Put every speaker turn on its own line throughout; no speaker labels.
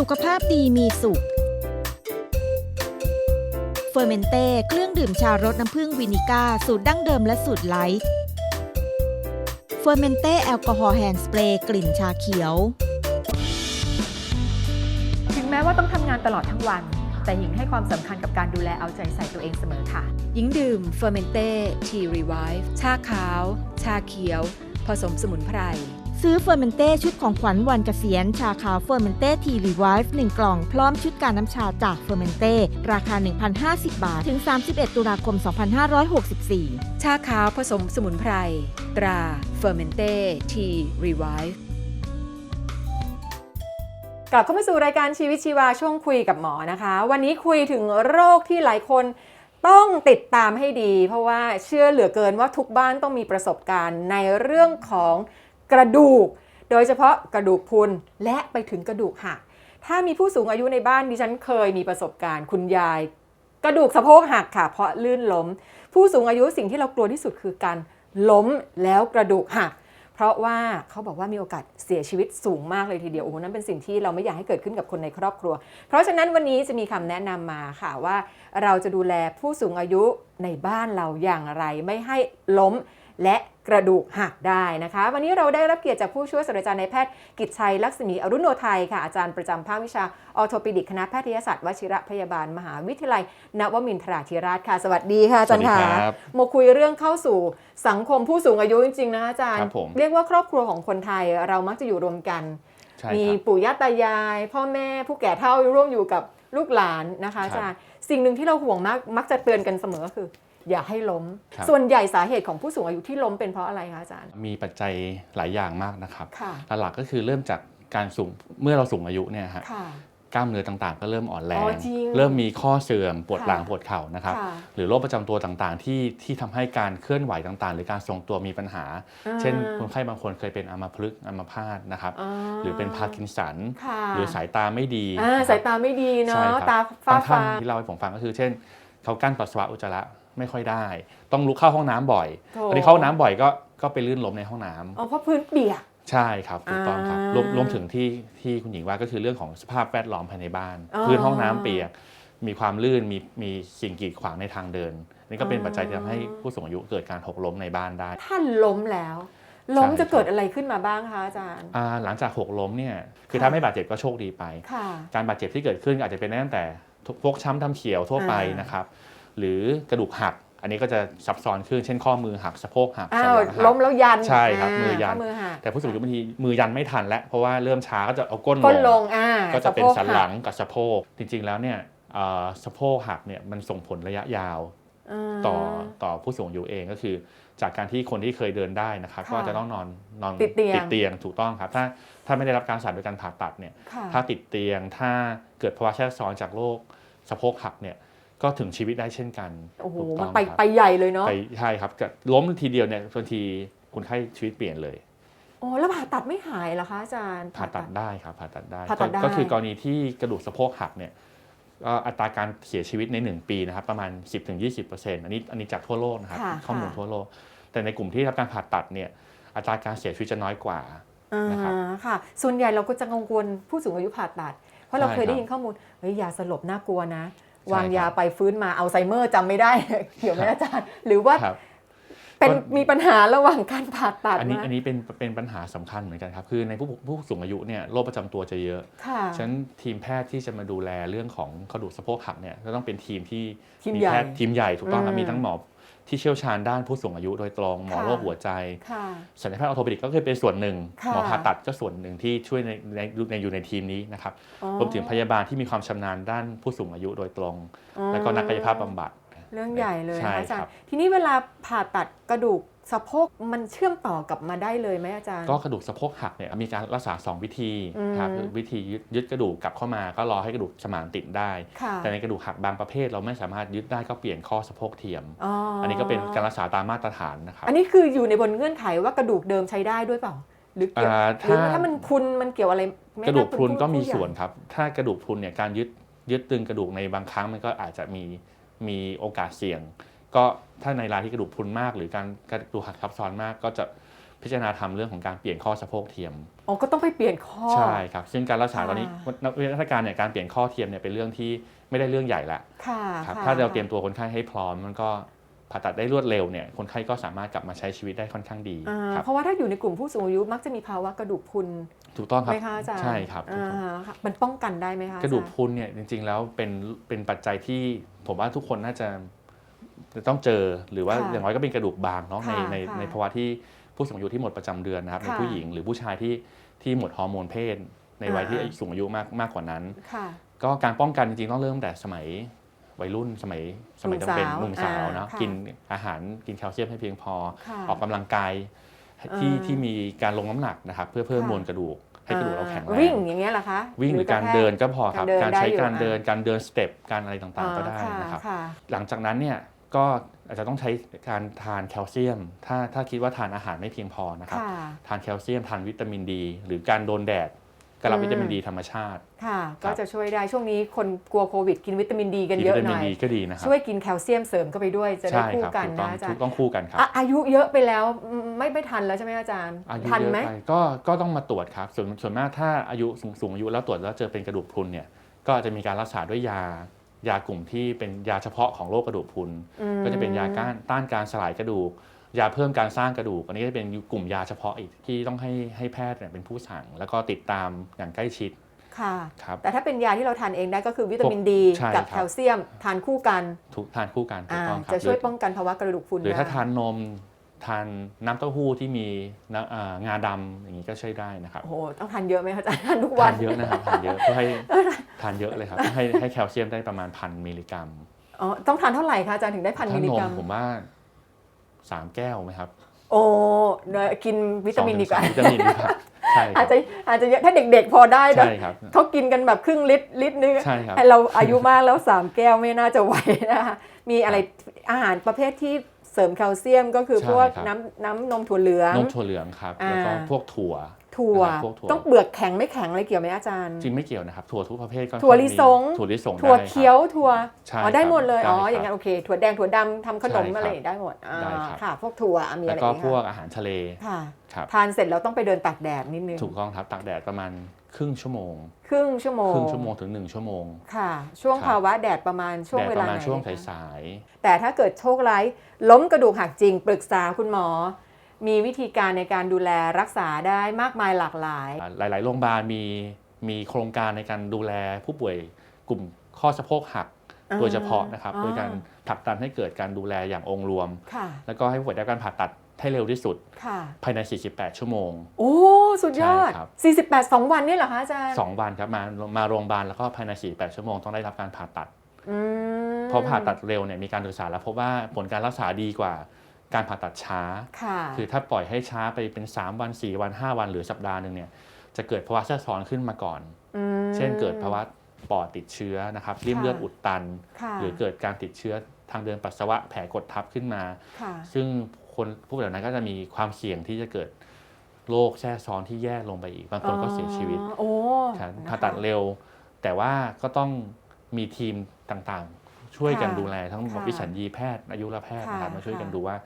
สุขภาพดีมีสุข เฟอร์เมนเต้เครื่องดื่มชารสน้ำผึ้งวินิก้า สูตรดั้งเดิมและสูตรไลท์เฟอร์เมนเต้แอลกอฮอล์แฮนด์สเปรย์กลิ่นชาเขียว
ถึงแม้ว่าต้องทำงานตลอดทั้งวัน แต่หญิงให้ความสำคัญกับการดูแลเอาใจใส่ตัวเองเสมอค่ะ หญิงดื่มเฟอร์เมนเต้ทีรีไวฟ์ชาขาว ชาเขียว ผสมสมุนไพร
ซื้อเฟอร์เมนเต้ชุดของขวัญวันเกษียณ ชาขาวเฟอร์เมนเต้ทีรีไวฟ์1กล่อง พร้อมชุดการน้ำชาจากเฟอร์เมนเต้ราคา 1,050 บาท ถึง 31 ตุลาคม 2564
ชาขาวผสมสมุนไพร ตราเฟอร์เมนเต้ทีรีไวฟ์กลับเข้ามาสู่รายการชีวิตชีวาช่วงคุยกับหมอนะคะ วันนี้คุยถึงโรคที่หลายคนต้องติดตามให้ดี เพราะว่าเชื่อเหลือเกินว่าทุกบ้านต้องมีประสบการณ์ในเรื่องของ กระดูก โดยเฉพาะกระดูกพุนและไปถึงกระดูกหัก ถ้ามีผู้สูงอายุในบ้านดิฉันเคยมีประสบการณ์คุณยาย กระดูกสะโพกหักค่ะ เพราะลื่นล้ม ผู้สูงอายุสิ่งที่เรากลัวที่สุดคือการล้มแล้วกระดูกหักเพราะว่าเขาบอกว่ามีโอกาสเสียชีวิตสูงมากเลยทีเดียวโอ้โหนั่นเป็นสิ่งที่เราไม่อยากให้เกิดขึ้นกับคนในครอบครัว เพราะฉะนั้นวันนี้จะมีคำแนะนำมาค่ะว่าเราจะดูแลผู้สูงอายุในบ้านเราอย่างไร ไม่ให้ล้มและ กระดูกหักได้นะคะ วันนี้เราได้รับเกียรติจากผู้ช่วยศาสตราจารย์นายแพทย์กิจชัยลักษมีอรุณโนไทยค่ะอาจารย์ประจำภาควิชาออโทปิดิกคณะแพทยศาสตร์วชิระพยาบาล มหาวิทยาลัย นวมินทราธิราชค่ะ สวัสดีค่ะอาจารย์
สวั
ค่ะ
สดีครับ
มาคุยเรื่องเข้าสู่สังคมผู้สูงอายุจริงๆนะคะอาจารย์
ครับผม
เรียกว่าครอบครัวของคนไทยเรามักจะอยู่รวมกัน
ใช่
มี
ครับ
ปู่ย่าตายาย พ่อแม่ผู้แก่เฒ่าร่วมอยู่กับลูกหลานนะคะ
ครับ
อาจารย์สิ่งหนึ่งที่เราห่วงมากมักจะเตือนกันเสมอก็คือ อย่าให้ล้ม
ครับ
ส่วนใหญ่สาเหตุของผู้สูงอายุที่ล้มเป็นเพราะอะไรคะอาจารย์
มีปัจจัยหลายอย่างมากนะครับ
ค่ะ
หลักๆก็คือเริ่มจากการสูงเมื่อเราสูงอายุเนี่ยฮะ
ค่ะ
กล้ามเนื้อต่างๆ ก็เริ่มอ่อนแร
อ๋
ง
อจริง
เริ่มมีข้อเสื่อมปวด
ค่ะ
หลังปวดเข่านะครับ
ค่ะ
หรือโรคประจำตัวต่างๆ ที่ที่ทำให้การเคลื่อนไหวต่างๆ หรือการทรงตัวมีปัญหา
อ่า
เช่นคนไข้บางคนเคยเป็นอัมพฤกษ์อัมพาตนะครับ หรือเป็นพาร์กินสัน
ค่ะ
หรือสายตาไม่ดี
อ่าสายตาไม่ดี
ใช่
เนาะ
ครับ
ตาฟ้า
บางท่าน
ฟาง
ที่เล่าให้ผมฟังก็คือเช่น เขากั้นปัสสาวะอุจจาระ ไม่ค่อยได้ ต้องลุกเข้าห้องน้ำบ่อย
โถ
ตอนนี้เข้าห้องน้ำบ่อยก็ก็ไปลื่นล้มในห้องน้ำ
อ๋อเพราะพื้นเปียก
ใช่ครับถูกต้องครับ
อ่าร
วมรวมถึงที่ที่คุณหญิงว่าก็คือเรื่องของสภาพแวดล้อมภายในบ้าน
อ๋อ
พื้นห้องน้ำเปียก มีความลื่นมีมีสิ่งกีดขวางในทางเดินนี่ก็เป็น
อ๋อ
ปัจจัยที่ทำให้ผู้สูงอายุเกิดการหกล้มในบ้านได้
ท่านล้มแล้ว ล้ม
ใช่
จะเกิดอะไรขึ้นมาบ้างคะอาจารย์
อ่าหลังจากหกล้มเนี่ยคือ
ค่ะ
ถ้าไม่บาดเจ็บก็โชคดีไป
ค่ะ
การบาดเจ็บที่เกิดขึ้นอาจจะเป็นได้ตั้งแต่พวกช้ำทำเขียวทั่วไป
อ่าน
นะครับ หรือกระดูกหัก อันนี้ก็จะซับซ้อนขึ้นเช่นข้อมือหักสะโพกหัก
อ้า
สัน
ว
หลังหัก
ล้มแล้วยัน
ใช่ครับมือยัน
ข้มือหัก
แต่ผู้สูงอายุบางทีมือยันไม่ทันแล้วเพราะว่าเริ่มช้าก็จะเอาก้น
ก้นลงอ่า
ก็จะเป็น
โพก
สันหลัง
หัก
กับสะโพกจริงๆแล้วเนี่ยเอ่อสะโพกหักเนี่ยมันส่งผลระยะยาวา ต่อต่อผู้สูงอายุเองก็คือ จากการที่คนที่เคยเดินได้นะครับ
ค่ะ
ก็จะต้องนอนนอน
ติดเตียง
เตียงถูกต้องครับ ถ้าถ้าไม่ได้รับการรักษาโดยการผ่าตัดเนี่ย
ค่ะ
ถ้าติดเตียงถ้าเกิดภาวะแทรกซ้อนจากโรคสะโพกหักเนี่ย ก็ถึงชีวิตได้เช่นกัน
โอ้โห
ถูก
มั
ต้
น
อง
ไป
ครับ
ไปใหญ่เลยเนาะ
ไปใช่ครับก็ล้มทีเดียวเนี่ยบางทีคนไข้ชีวิตเปลี่ยนเลย
โอ้แล้วผ่าตัดไม่หายเหรอคะอาจารย์
ผ่าตัดได้ครับผ่าตัดได้
ผ่าตัดได้
ก็คือกรณีที่กระดูกสะโพกหักเนี่ยก็อัตราการเสียชีวิตใน 1 ปีนะครับประมาณ 10-20%อันนี้อันนี้จากทั่วโลกนะครับ
ค่ะ
ข้อมูล
ค่ะ
ทั่วโลก แต่ในกลุ่มที่รับการผ่าตัดเนี่ยอัตราการเสียชีวิตจะน้อยกว่า
อ่า
นะครับ
ค่ะ ส่วนใหญ่เราก็จะกังวลผู้สูงอายุผ่าตัด เพราะเรา
ใช่
เคยได้
ครับ
ยินข้อมูลเฮ้ยยาสลบน่ากลัวนะ
ใช่
วางยา
ครับ
ไปฟื้นมาอัลไซเมอร์จำไม่ได้เกี่ยวไหมอาจารย์ หรือว่า
ครับ
เป็น
ก็
มีปัญหาระหว่างการผ่าตัด
อันนี้
มา
อันนี้เป็นเป็นปัญหาสำคัญเหมือนกันครับ คือในผู้ผู้สูงอายุเนี่ยโรคประจำตัวจะเยอะ
ค่ะ
ฉะนั้นทีมแพทย์ที่จะมาดูแลเรื่องของกระดูกสะโพกหักเนี่ยก็ต้องเป็นทีมที่
ทีมใหญ่
แพทย์ทีมใหญ่ถูกต้องครับ
อืม
มีทั้งหมอ ที่เชี่ยวชาญด้านผู้สูงอายุโดยตรงหมอ
ค่ะ
โรคหัวใจ
ค่ะ
ศัลยแพทย์ออโทปิดิกก็เคยเป็นส่วนหนึ่ง
ค่ะ
หมอผ่าตัดก็ส่วนหนึ่งที่ช่วยในในในอยู่ในทีมนี้นะครับ
อ๋อ
รวมถึงพยาบาลที่มีความชำนาญด้านผู้สูงอายุโดยตรง
อ๋อ
แล้วก็นักกายภาพบำบัด
เรื่องใหญ่เลย
ใช่
นะคะอาจาร
ครั
ย์
บ
ทีนี้เวลาผ่าตัดกระดูก สะโพกมันเชื่อมต่อกลับมาได้เลยไหมอาจารย์
ก็กระดูกสะโพกหักเนี่ยมีการรักษา 2 วิธี
อืม
ครับคือวิธียึดยึดกระดูกกลับเข้ามาก็รอให้กระดูกสมานติดได้
ค่ะ
แต่ในกระดูกหักบางประเภท เราไม่สามารถยึดได้ก็เปลี่ยนข้อสะโพกเทียม
อ๋อ
อั
อั
นนี้ก็เป็นการรักษาตามมาตรฐานนะครับ
อันนี้คืออยู่ในบนเงื่อนไขว่ากระดูกเดิมใช้ได้ด้วยเปล่าหรือเกี่ยว
อ่า
หรือ
ถ้า
ถ้ามันพรุนมันเกี่ยวอะไรไหม
กระดูกพรุน
ถ้า
ก็มี
ผู้ใหญ่
ส่วนครับ ถ้ากระดูกพรุนเนี่ยการยึดยึดตึงกระดูกในบางครั้งมันก็อาจจะมีมีโอกาสเสี่ยง ก็ถ้าในรายที่กระดูกพรุนมาก หรือการกระดูกหักซับซ้อนมากก็จะพิจารณาทำเรื่องของการเปลี่ยนข้อสะโพกเทียม
อ๋อก็ต้องไปเปลี่ยนข้อ
ใช่ครับ ซึ่งการรักษา
ค่ะ
ตอนนี้นักวิทยาการเนี่ยการเปลี่ยนข้อเทียมเนี่ยเป็นเรื่องที่ไม่ได้เรื่องใหญ่ละ
ค่ะ
ครับ
ค่ะ
ถ้าเราเตรียมตัวคนไข้ให้พร้อมมันก็ผ่าตัดได้รวดเร็วเนี่ยคนไข้ก็สามารถกลับมาใช้ชีวิตได้ค่อนข้างดี
อ่า
ครับ
เพราะว่าถ้าอยู่ในกลุ่มผู้สูงอายุมักจะมีภาวะกระดูกพรุน
ถูกต้องครับ
ไหมคะอาจารย์
ใช่ครับถูก
อ่า
ต้อง
ค่ะมันป้องกันได้ไหมคะ
กระดูก
อา
พ
จาย์
รุนเนี่ยจริง ๆ แล้วเป็นเป็นปัจจัยที่ผมว่าทุกคนน่าจะ จะต้องเจอหรือว่า
ค่ะ
อย่างน้อยก็เป็นกระดูกบางเนาะใน
ค่ะ
ใน
ค่ะ
ในภาวะที่ผู้สูงอายุที่หมดประจำเดือนนะครับใน
ค่ะ
ผู้หญิงหรือผู้ชายที่ที่หมดฮอร์โมนเพศ ในวัยที่
อ่า
สูงอายุมากมากกว่านั้น
ค่ะ
ก็การป้องกันจริงๆต้องเริ่มแต่สมัยวัยรุ่นสมัยสมัย
หนุ่
จำ
ม
เป็น
สาว
หนุ่มสาว
อ่า
เนาะ
ค่ะ
กินอาหารกินแคลเซียมให้เพียงพอ
ค่ะ
ออกกำลังกายที่
อ่า
ที่มีการลงน้ำหนักนะครับ เพื่อเพิ่ม
ค่ะ
มวลกระดูกให้กระดูกเราแข็งแร
วิ่ง
ง
อย่างเงี้ยเหรอคะ
วิ่งหรือการะ
แท
เดินก็พอครับ
การเดิน
การใช้
ได้อยู่
การเดิน
อะ
การเดินสเต็ปการอะไรต่างๆก็ได้
อ่า
นะครับ
ค่ะ
หลังจากนั้นเนี่ย ก็อาจจะต้องใช้การทานแคลเซียม ถ้าถ้าคิดว่าทานอาหารไม่เพียงพอนะครับ
ค่ะ
ทานแคลเซียมทานวิตามินดี หรือการโดนแดดก็รับ
อืม
วิตามินดีธรรมชาติ
ค่ะ
ครั
ก็
บ
จะช่วยได้ช่วงนี้คนกลัวโควิด กินวิตามินดีกัน
กิน
เย
วิ
อะ
ตา
ห
มิน
น่อย
ดีก็ดีนะครับ
ช่วยกินแคลเซียมเสริมเข้าไปด้วยจะได้
ใช่
คู่
ครับ
กัน
ถูกต้อง
นะอาจาร
ถู
ย์
กต้องคู่กันครับ
อะอายุเยอะไปแล้วอืมไม่ไม่ทันแล้วใช่ไหมอาจารย์
อายุ
ทัน
เยอะ
ไหม
ไปก็ก็ต้องมาตรวจครับส่วนส่วนมากถ้าอายุสูงสูงอายุแล้วตรวจแล้วเจอเป็นกระดูกพรุนเนี่ยก็อาจจะมีการรักษาด้วยยา ยากลุ่มที่เป็นยาเฉพาะของโรคกระดูกพรุน
อืม
ก็จะเป็นยาก้านต้านการสลายกระดูก ยาเพิ่มการสร้างกระดูก อันนี้ก็จะเป็นกลุ่มยาเฉพาะอีกที่ต้องให้ให้แพทย์เนี่ยเป็นผู้สั่ง แล้วก็ติดตามอย่างใกล้ชิด
ค่ะ
ครับ
แต่ถ้าเป็นยาที่เราทานเองได้ก็คือวิตามินดี
ใช่
กับ
ครับ
แคลเซียมทานคู่กัน
ทุกทานคู่กันถูก
อ่า
ต้องครับ
จะช่วย
หรือ
ป้องกันภาวะกระดูกพรุน
หรือถ้า
ได้
ทานนม ทานน้ำเต้าหู้ที่มีน้ำอ่างาดำอย่างนี้ก็ช่วยได้นะครับ
โอ้โหต้องทานเยอะไหมคะอาจารย์ทานทุกวั
ทาน นเยอะนะครับทานเยอะเพื่อให้ทานเยอะเลยครับให้ให้แคลเซียมได้ประมาณพันมิลลิกรัม
อ๋อต้องทานเท่าไหร่คะอาจารย์ถึงได้พัน
ถ้า
มิลลิ
น
กรั
ม
ม
ผมว่าสามแก้วไหมครับ
โอ้เนอะกินวิตามินดีกว่า
สองถึงสามวิตามินดีกว่าใช่ค
อา
รั
จ
บ
จะอาจจะเยอะถ้าเด็กๆพอได้นะ
ใช่ครับ
เขากินกันแบบครึ่งลิตรลิตรนึง
ใช่ครับ
ให้เราอายุมากแล้วสามแก้วไม่น่าจะไหวนะคะมีอะไรอาหารประเภทที่ เสริมแคลเซียมก็คือ
ใช่
พวก
ครับ
น้ำน้ำนมถั่วเหลือง
นมถั่วเหลืองครับ แล้วก็
อ่า
พวกถั่ว
ถั่ว
นะครับพวกถั่ว
ต้องเปลือกแข็งไม่แข็งอะไรเกี่ยวไหมอาจารย์
จริงไม่เกี่ยวนะครับถั่วทุกประเภทก็
ถั่วลิสง
ถั่วลิสง
ถั่ว
ได้ครับ
เขียวถั่ว
ใช่
อ๋อได้
ครับ
หมดเลย
ได้
อ๋อ
ครับ
อย่างนั้นโอเค ถั่วแดงถั่วดำทำขนม
ใช่ครับ
อะไรได้หมดอ่า
ได้ครับ
ค่ะ พวกถั่วอะมี
แล้
อะไร
วก็
อีก
พวก
คะ
อาหารทะเล
ค่ะ
ครับ
ทานเสร็จเราต้องไปเดินตากแดดนิดนึง
ถูกต้องครับตากแดดประมาณครึ่งชั่วโมง
ครึ่งชั่วโมง
ครึ่งชั่วโมงถึงหนึ่งชั่วโมง
ค่ะ ช่วง
ครับ
ภาวะแดดประมาณช่วง
แดด
เว
ป
ลา
ระ
ไห
มาณ
น
ช่วง
คะ
สาย
แต่ถ้าเกิดโชคร้ายล้มกระดูกหักจริง ปรึกษาคุณหมอ มีวิธีการในการดูแลรักษาได้มากมายหลากหลาย
ๆหลาย ๆ โรงพยาบาลมีมีโครงการในการดูแลผู้ป่วยกลุ่มข้อสะโพกหัก
อ่า
โดยเฉพาะนะครับ
อ่า
โดยการผลักดันให้เกิดการดูแลอย่างองค์รวม
ค่ะ
แล้วก็ให้ผู้ป่วยได้รับการผ่าตัดให้เร็วที่สุด
ค่ะ
ภายใน 48 ชั่วโมง
โอ้ สุดยอด
ใช่ครับ
48 2 วันเนี่ยเหรอคะอาจารย์
2 วันครับ มา มาโรงพยาบาลแล้วก็ภายใน 48 ชั่วโมงต้องได้รับการผ่าตัด
อืม
เพราะผ่าตัดเร็วเนี่ยมีการศึกษาแล้วพบว่าผลการรักษาดีกว่า การผ่าตัดช้า
ค่ะ
คือถ้าปล่อยให้ช้าไปเป็น 3 วัน 4 วัน 5 วันหรือสัปดาห์หนึ่งเนี่ยจะเกิดภาวะแทรกซ้อนขึ้นมาก่อน
ม
เช่นเกิดภาวะปอดติดเชื้อนะครับริ่ม
ค่ะ
เลือดอุดตัน
ค่ะ
หรือเกิดการติดเชื้อทางเดินปัสสาวะแผลกดทับขึ้นมา
ค่ะ
ซึ่งคนผู้ป่วยเหล่านั้นก็จะมีความเสี่ยงที่จะเกิดโรคแทรกซ้อนที่แย่ลงไปอีก บางคนก็เสียชีวิต
อ๋อโอ้
ครับ
นะคะ
ผ่าตัดเร็ว แต่ว่าก็ต้องมีทีมต่างๆ ช่วยกัน
ค่ะ
ดูแลทั้ง
ค่ะ
วิสัญญีแพทย์อายุรแพทย์นะครับ
ค่ะ
มาช่วยกัน
ค่ะ
ดูว่า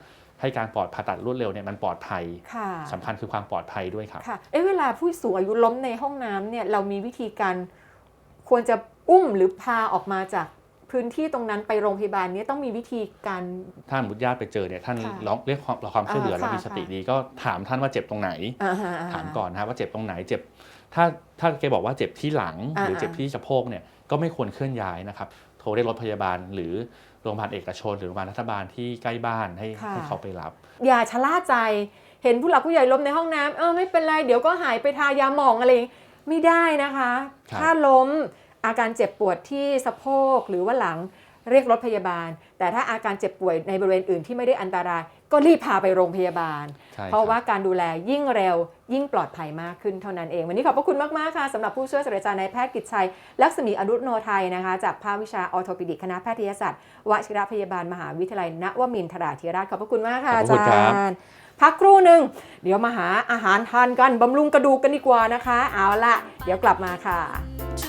ให้การปลอดผ่าตัดรวดเร็วเนี่ยมันปลอดภัย
ค่ะ
สำคัญคือความปลอดภัยด้วยครับ
ค่ะเอ๊ะเวลาผู้สูงอายุล้มในห้องน้ำเนี่ยเรามีวิธีการควรจะอุ้มหรือพาออกมาจากพื้นที่ตรงนั้นไปโรงพยาบาลเนี้ต้องมีวิธีการ
ถ้าสมมติญาติไปเจอเนี่ยท่าน
ค่ะ
ร้องเรียกความรอความช่วยเหลือ
อ่า
แล้วมี
ค่ะ
สติ
ค่ะ
ดีก็ถามท่านว่าเจ็บตรงไหน
อ่าฮะ
ถามก่อนนะครับว่าเจ็บตรงไหนเจ็บ ถ้าถ้าแกบอกว่าเจ็บที่หลัง
อ่า
หรือเจ็บที่สะโพกเนี่ยก็ไม่ควรเคลื่อนย้ายนะครับโท รเรียกรถพยาบาล หรือโรงพยาบาลเอกชน หรือโรงพยาบาลรัฐบาลที่ใกล้บ้านให้
ค่ะ
ให้เขาไปรับ
อย่าชะล่าใจ เห็นผู้หลักผู้ใหญ่ล้มในห้องน้ำเออไม่เป็นไร เดี๋ยวก็หายไปทายาหมองอะไรอย่างงี้ไม่ได้นะคะ
ครับ
ถ้าล้มอาการเจ็บปวดที่สะโพกหรือว่าหลัง เรียกรถพยาบาล แต่ถ้าอาการเจ็บป่วยในบริเวณอื่นที่ไม่ได้อันตราย ก็รีบพาไปโรงพยาบาล
ใช่
เพราะ
คบ
ว่าการดูแลยิ่งเร็วยิ่งปลอดภัยมากขึ้นเท่านั้นเอง วันนี้ขอบพระคุณมาก ๆ ค่ะสำหรับผู้ช่วยศาสตราจารย์นายแพทย์กิจชัย ลักษมีอนุโนไทยนะคะ จากภาควิชาออโทปิดิกคณะแพทยศาสตร์วชิรพยาบาลมหาวิทยาลัยนวมินทราธิราชขอบพระคุณมากค่ะ
ขอบ
อา
พระคุ
จา
ณครับ
รย์ พักครู่หนึ่ง เดี๋ยวมาหาอาหารทานกันบำรุงกระดูกกันดีกว่านะคะ เอาละเดี๋ยวกลับมาค่ะ
to